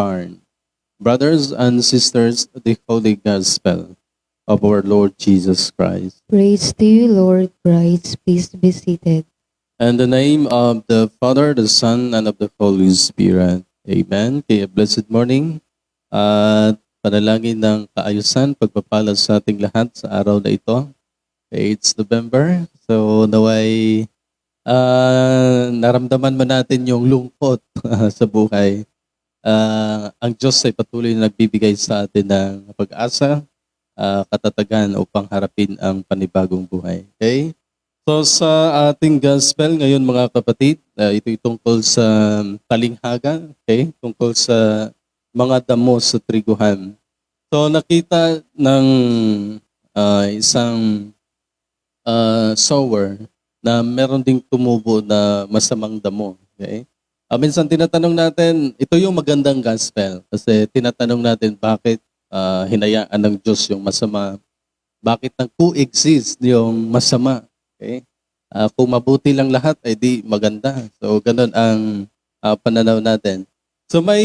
barn. Brothers and sisters, the Holy Gospel of our Lord Jesus Christ. Praise to you, Lord Christ. Please be seated. In the name of the Father, the Son, and of the Holy Spirit. Amen. Kaya blessed morning at panalangin ng kaayusan, pagpapala sa ating lahat sa araw na ito. It's November, so naway ah, naramdaman mo natin yung lungkot sa buhay. Ah, ang Diyos ay patuloy na nagbibigay sa atin ng pag-asa, ah, katatagan upang harapin ang panibagong buhay. Okay? So sa ating gospel ngayon mga kapatid, uh, ito tungkol sa talinghaga, okay? Tungkol sa mga damo sa triguhan. So nakita ng uh, isang uh, sower na meron ding tumubo na masamang damo, okay? Uh, minsan tinatanong natin, ito yung magandang gospel kasi tinatanong natin bakit uh, hinayaan ng Diyos yung masama, bakit nag-coexist yung masama, Okay? Ah, kung mabuti lang lahat, ay di maganda. So, ganun ang ah, pananaw natin. So, may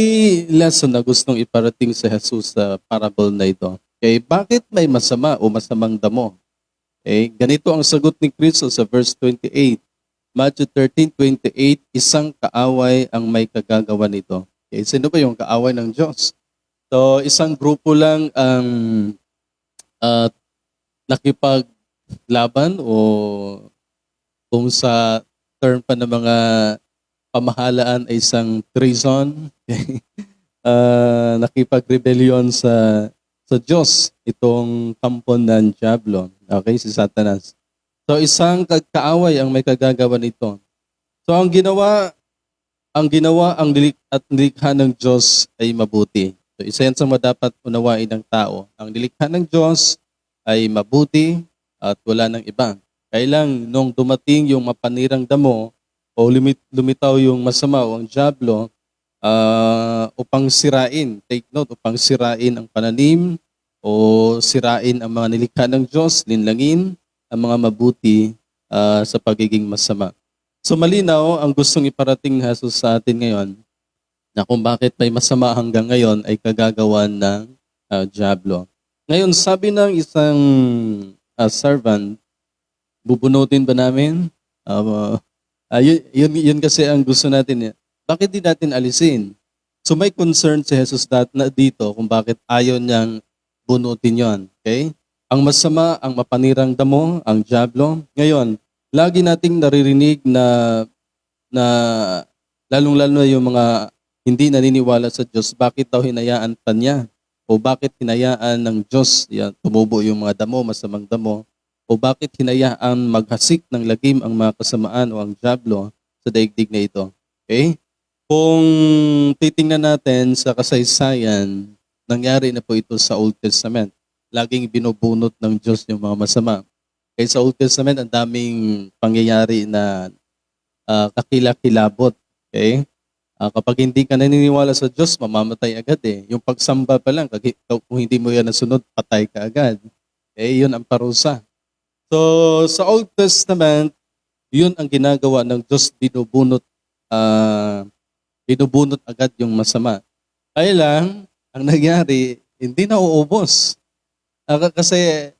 lesson na gustong iparating sa Jesus sa parable na ito. Okay? Bakit may masama o masamang damo? Okay? Ganito ang sagot ni Kristo sa verse 28. Matthew 13:28, isang kaaway ang may kagagawa nito. Okay? Sino ba yung kaaway ng Diyos? So, isang grupo lang ang ah, nakipaglaban o kung sa term pa ng mga pamahalaan ay isang treason, uh, nakipag-rebellion sa sa Diyos itong kampo ng Diablo. Okay, si Satanas. So isang kaaway ang may kagagawa nito. So ang ginawa ang ginawa ang nilik at nilikha ng Diyos ay mabuti. So isa yan sa dapat unawain ng tao. Ang nilikha ng Diyos ay mabuti at wala ng iba. Kailang nung dumating yung mapanirang damo o lumit, lumitaw yung masama o ang Diablo ah, upang sirain, take note, upang sirain ang pananim o sirain ang mga nilikha ng Diyos, linlangin ang mga mabuti ah, sa pagiging masama. So malinaw ang gustong iparating ni Jesus sa atin ngayon na kung bakit may masama hanggang ngayon ay kagagawan ng ah, Diablo. Ngayon, sabi ng isang ah, servant, bubunutin ba namin? Uh, ah, yun, yun, yun kasi ang gusto natin. Bakit di natin alisin? So may concern si Jesus dat dito kung bakit ayaw niyang bunutin yon. Okay? Ang masama, ang mapanirang damo, ang Diablo. Ngayon, lagi nating naririnig na na lalong-lalo na yung mga hindi naniniwala sa Diyos, bakit daw hinayaan pa niya? O bakit hinayaan ng Diyos, yan, tumubo yung mga damo, masamang damo? O bakit hinayaan maghasik ng lagim ang mga kasamaan o ang Diablo sa daigdig na ito? Okay? Kung titingnan natin sa kasaysayan, nangyari na po ito sa Old Testament. Laging binubunot ng Diyos yung mga masama. Kaya sa Old Testament, ang daming pangyayari na ah, kakilakilabot. Okay? Ah, kapag hindi ka naniniwala sa Diyos, mamamatay agad eh. Yung pagsamba pa lang, kung hindi mo yan nasunod, patay ka agad. Eh, yun ang parusa. So, sa Old Testament, yun ang ginagawa ng Diyos, binubunot, ah, binubunot agad yung masama. Kaya lang, ang nangyari, hindi na uubos. Ah, kasi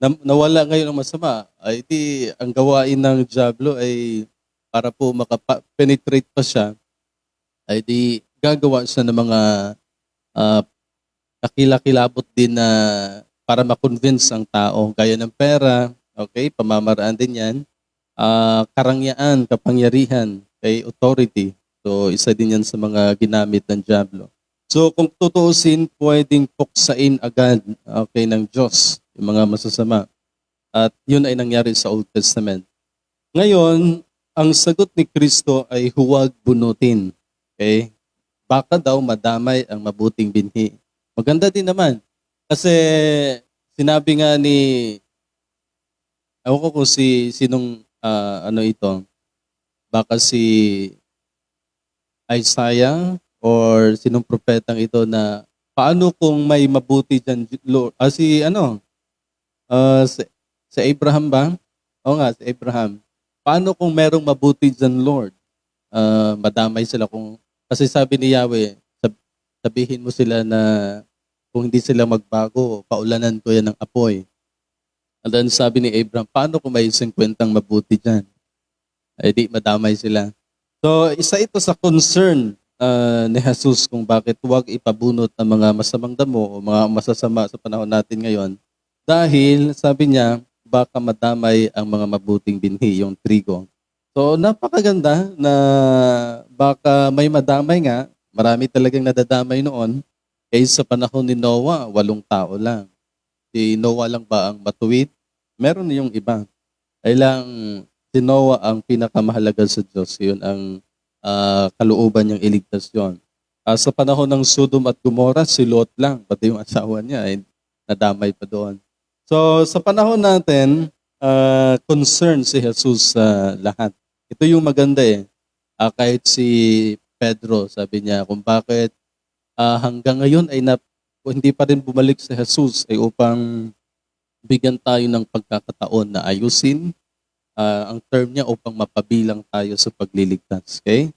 na- nawala ngayon ang masama. Ay di ang gawain ng Diablo ay para po makapenetrate pa siya ay di gagawa siya ng mga ah, kakilakilabot din na para ma-convince ang tao gaya ng pera, okay, pamamaraan din 'yan. Ah, karangyaan, kapangyarihan, kay authority. So isa din 'yan sa mga ginamit ng Diablo. So kung tutuusin, pwedeng puksain agad okay ng Diyos yung mga masasama. At yun ay nangyari sa Old Testament. Ngayon, ang sagot ni Kristo ay huwag bunutin. Okay? Baka daw madamay ang mabuting binhi. Maganda din naman. Kasi sinabi nga ni Ewan ko kung si sinong ah, ano ito. Baka si Isaiah or sinong propetang ito na paano kung may mabuti diyan Lord? Ah, si ano? Ah, si, si Abraham ba? Oo nga, si Abraham. Paano kung merong mabuti diyan Lord? Ah, madamay sila kung kasi sabi ni Yahweh, sab- sabihin mo sila na kung hindi sila magbago, paulanan ko yan ng apoy. And then sabi ni Abraham, paano kung may 50 mabuti dyan? Ay di madamay sila. So isa ito sa concern ah, ni Jesus kung bakit huwag ipabunot ang mga masamang damo o mga masasama sa panahon natin ngayon. Dahil sabi niya, baka madamay ang mga mabuting binhi, yung trigo. So napakaganda na baka may madamay nga, marami talagang nadadamay noon, kaysa sa panahon ni Noah, walong tao lang. Si Noah lang ba ang matuwid? Meron yung iba. Kailang si Noah ang pinakamahalaga sa Diyos. Yun ang ah, kalooban niyang iligtas yun. Ah, sa panahon ng Sodom at Gomorrah, si Lot lang, pati yung asawa niya, ay nadamay pa doon. So sa panahon natin, ah, concern si Jesus sa lahat. Ito yung maganda eh. Ah, kahit si Pedro, sabi niya kung bakit ah, hanggang ngayon ay nap, hindi pa rin bumalik si Jesus ay upang bigyan tayo ng pagkakataon na ayusin ah, ang term niya upang mapabilang tayo sa pagliligtas. Okay?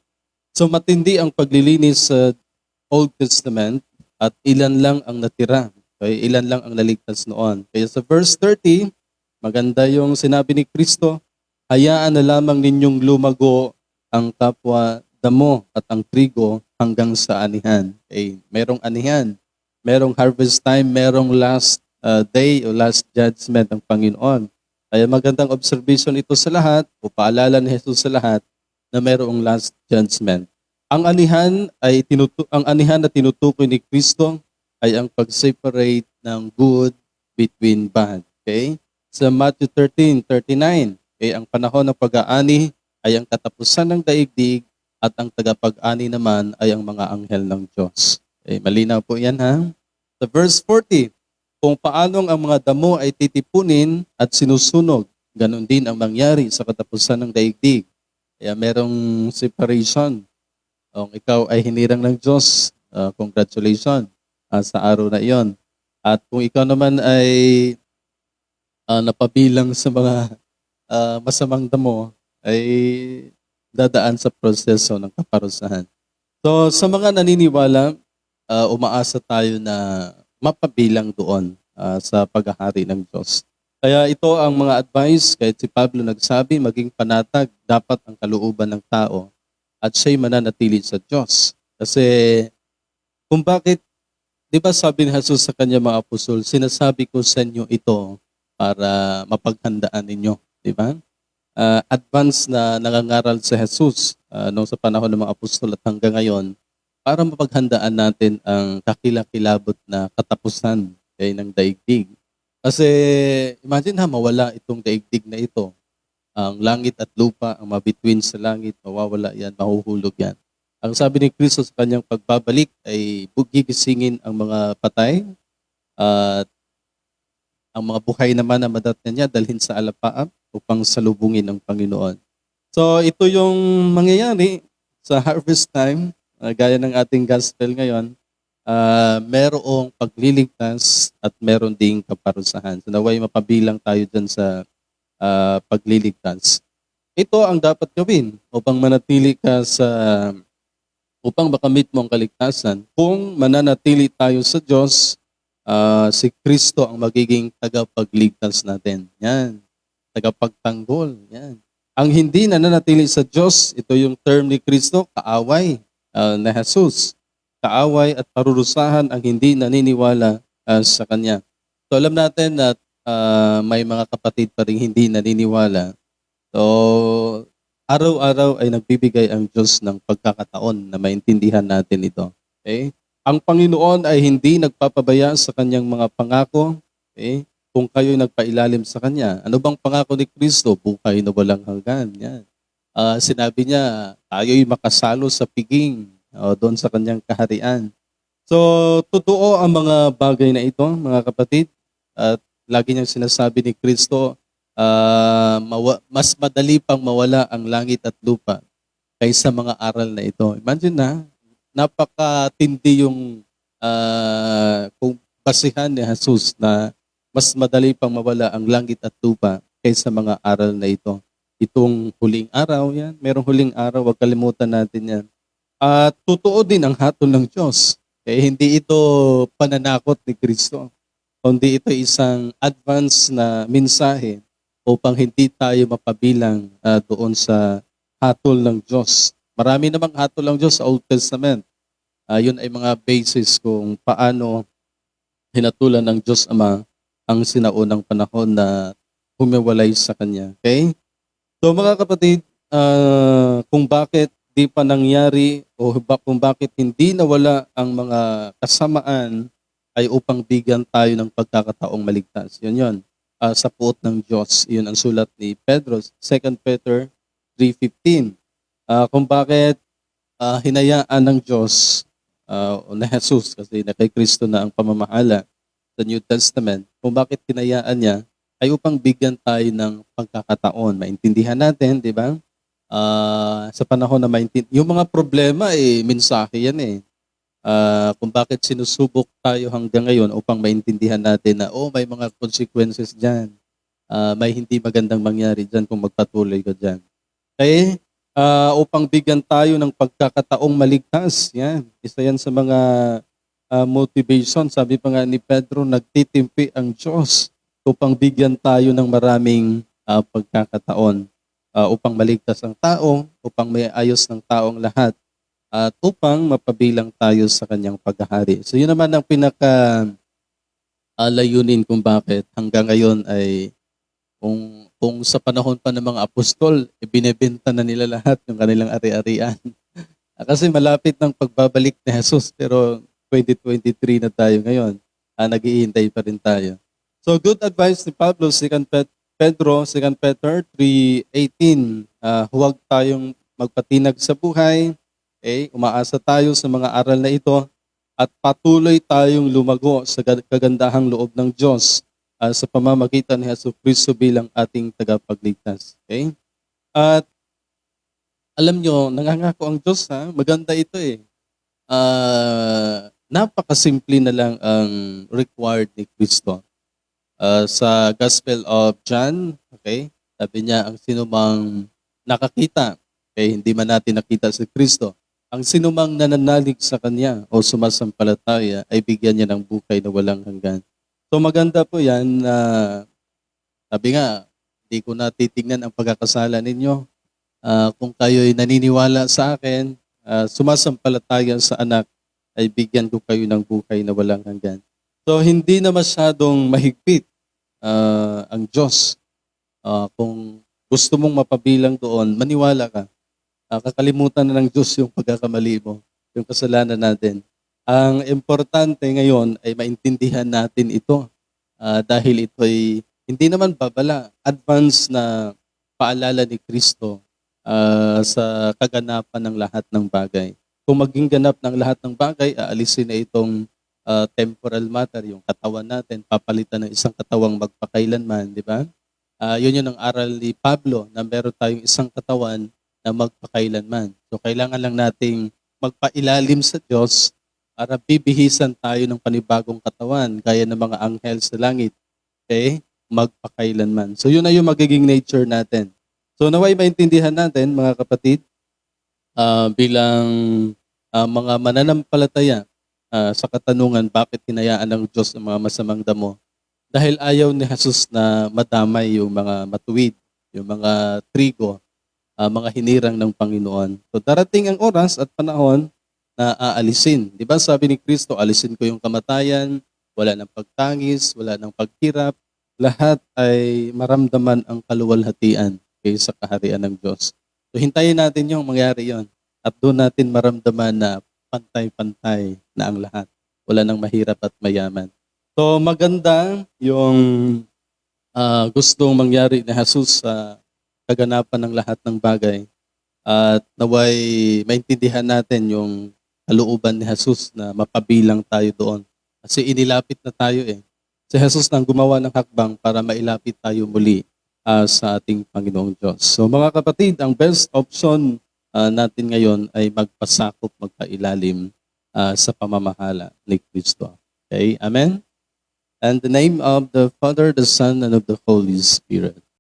So matindi ang paglilinis sa Old Testament at ilan lang ang natira. Okay? Ilan lang ang naligtas noon. Kaya sa verse 30, maganda yung sinabi ni Kristo, hayaan na lamang ninyong lumago ang kapwa damo at ang trigo hanggang sa anihan. Okay? Merong anihan, merong harvest time, merong last uh, day o last judgment ng Panginoon. Kaya magandang observation ito sa lahat o paalala ni Jesus sa lahat na mayroong last judgment. Ang anihan ay tinutu- ang anihan na tinutukoy ni Kristo ay ang pag-separate ng good between bad. Okay? Sa Matthew 13:39, okay, ang panahon ng pag-aani ay ang katapusan ng daigdig at ang tagapag-ani naman ay ang mga anghel ng Diyos. Okay, malinaw po 'yan ha. Sa verse 40, kung paanong ang mga damo ay titipunin at sinusunog, ganun din ang mangyari sa katapusan ng daigdig. Kaya merong separation. Kung ikaw ay hinirang ng Diyos, uh, congratulations uh, sa araw na iyon. At kung ikaw naman ay uh, napabilang sa mga uh, masamang damo, ay dadaan sa proseso ng kaparusahan. So sa mga naniniwala, uh, umaasa tayo na mapabilang doon uh, sa paghahari ng Diyos. Kaya ito ang mga advice, kahit si Pablo nagsabi, maging panatag dapat ang kalooban ng tao at siya'y mananatili sa Diyos. Kasi kung bakit, di ba sabi ni Jesus sa kanya mga apostol, sinasabi ko sa inyo ito para mapaghandaan ninyo. Di ba? Uh, advance na nangangaral sa Jesus uh, noong sa panahon ng mga apostol at hanggang ngayon para mapaghandaan natin ang kakilakilabot na katapusan kay ng daigdig. Kasi imagine ha, mawala itong daigdig na ito. Ang langit at lupa, ang mabitwin sa langit, mawawala yan, mahuhulog yan. Ang sabi ni Kristo sa kanyang pagbabalik ay gigisingin ang mga patay at ang mga buhay naman na madatnan niya dalhin sa alapaap upang salubungin ng Panginoon. So ito yung mangyayari sa harvest time, uh, gaya ng ating gospel ngayon, uh, merong pagliligtas at meron ding kaparusahan. So naway mapabilang tayo dyan sa uh, pagliligtas. Ito ang dapat gawin upang manatili ka sa upang makamit mo ang kaligtasan. Kung mananatili tayo sa Diyos, uh, si Kristo ang magiging tagapagligtas natin. Yan. Tagapagtanggol. Yan. Ang hindi nananatili sa Diyos, ito yung term ni Kristo, kaaway uh, na Jesus kaaway at parurusahan ang hindi naniniwala uh, sa Kanya. So alam natin na uh, may mga kapatid pa rin hindi naniniwala. So araw-araw ay nagbibigay ang Diyos ng pagkakataon na maintindihan natin ito. Okay? Ang Panginoon ay hindi nagpapabaya sa kanyang mga pangako. Okay? Kung kayo'y nagpailalim sa Kanya. Ano bang pangako ni Kristo? Buhay na walang hanggan. Yan. Uh, sinabi niya, tayo'y makasalo sa piging o doon sa kanyang kaharian. So, totoo ang mga bagay na ito, mga kapatid. At lagi niyang sinasabi ni Kristo, uh, mawa- mas madali pang mawala ang langit at lupa kaysa mga aral na ito. Imagine na, napakatindi yung uh, kung basihan ni Jesus na mas madali pang mawala ang langit at lupa kaysa mga aral na ito. Itong huling araw yan, merong huling araw, wag kalimutan natin yan. At totoo din ang hatol ng Diyos. Eh, hindi ito pananakot ni Kristo, kundi ito isang advance na mensahe upang hindi tayo mapabilang ah, doon sa hatol ng Diyos. Marami namang hatol ng Diyos sa Old Testament. Ah, yun ay mga basis kung paano hinatulan ng Diyos Ama ang sinaunang panahon na humiwalay sa Kanya. Okay? So mga kapatid, ah, kung bakit di pa nangyari o kung bakit hindi nawala ang mga kasamaan ay upang bigyan tayo ng pagkakataong maligtas. Yun yun. Ah, sa puot ng Diyos. Yun ang sulat ni Pedro, 2 Peter 3.15. Ah, kung bakit ah, hinayaan ng Diyos o na Jesus kasi na kay Kristo na ang pamamahala sa New Testament, kung bakit hinayaan niya ay upang bigyan tayo ng pagkakataon. Maintindihan natin, di ba? Ah, sa panahon na maintindihan. Yung mga problema, eh, mensahe yan eh. Ah, kung bakit sinusubok tayo hanggang ngayon upang maintindihan natin na, oh, may mga consequences dyan. Ah, may hindi magandang mangyari dyan kung magpatuloy ka dyan. Okay? Ah, upang bigyan tayo ng pagkakataong maligtas. Yan. Isa yan sa mga ah, motivation. Sabi pa nga ni Pedro, nagtitimpi ang Diyos upang bigyan tayo ng maraming ah, pagkakataon ah, upang maligtas ang tao, upang may ayos ng taong lahat, at upang mapabilang tayo sa kanyang paghahari. So yun naman ang pinaka ah, layunin kung bakit hanggang ngayon ay kung, kung sa panahon pa ng mga apostol, ibinebenta na nila lahat yung kanilang ari-arian. Kasi malapit ng pagbabalik ni Jesus, pero 2023 na tayo ngayon. Ah, naghihintay pa rin tayo. So good advice ni Pablo, 2 Pet- Pedro, 2 Peter 3.18. Ah, huwag tayong magpatinag sa buhay. Okay? Umaasa tayo sa mga aral na ito at patuloy tayong lumago sa kagandahang loob ng Diyos ah, sa pamamagitan ni Yesu Kristo bilang ating tagapagligtas. Okay? At alam nyo, nangangako ang Diyos ha, maganda ito eh. Ah, napakasimple na lang ang required ni Kristo. Ah, sa Gospel of John, okay, sabi niya, ang sinumang nakakita, okay, hindi man natin nakita si Kristo, ang sinumang nananalig sa Kanya o sumasampalataya ay bigyan niya ng buhay na walang hanggan. So maganda po yan na, sabi nga, hindi ko na titingnan ang pagkakasala ninyo. Ah, kung kayo'y naniniwala sa akin, ah, sumasampalataya sa anak, ay bigyan ko kayo ng buhay na walang hanggan. So hindi na masyadong mahigpit ah, ang Diyos. Ah, kung gusto mong mapabilang doon, maniwala ka. Ah, kakalimutan na ng Diyos yung pagkakamali mo, yung kasalanan natin. Ang importante ngayon ay maintindihan natin ito Ah, dahil ito ay hindi naman babala, advance na paalala ni Kristo ah, sa kaganapan ng lahat ng bagay. Kung maging ganap ng lahat ng bagay, aalisin na itong ah, temporal matter, yung katawan natin, papalitan ng isang katawang magpakailanman, di ba? Ah, yun yun ang aral ni Pablo na meron tayong isang katawan na magpakailanman. So kailangan lang nating magpailalim sa Diyos para bibihisan tayo ng panibagong katawan gaya ng mga anghel sa langit. Okay? Magpakailanman. So yun na yung magiging nature natin. So naway maintindihan natin mga kapatid ah, bilang ah, mga mananampalataya ah, sa katanungan bakit hinayaan ng Diyos ang mga masamang damo. Dahil ayaw ni Jesus na madamay yung mga matuwid, yung mga trigo, ah, mga hinirang ng Panginoon. So darating ang oras at panahon na aalisin. Di ba sabi ni Kristo, alisin ko yung kamatayan, wala ng pagtangis, wala ng paghirap, lahat ay maramdaman ang kaluwalhatian kaysa kaharian ng Diyos. So hintayin natin yung mangyari yon at doon natin maramdaman na pantay-pantay na ang lahat. Wala nang mahirap at mayaman. So maganda yung ah, gustong mangyari ni Jesus sa kaganapan ng lahat ng bagay at naway maintindihan natin yung kalooban ni Jesus na mapabilang tayo doon. Kasi inilapit na tayo eh. Si Jesus nang gumawa ng hakbang para mailapit tayo muli ah, sa ating Panginoong Diyos. So mga kapatid, ang best option ah, natin ngayon ay magpasakop, magpailalim ah, sa pamamahala ni Kristo. Okay? Amen? And the name of the Father, the Son, and of the Holy Spirit.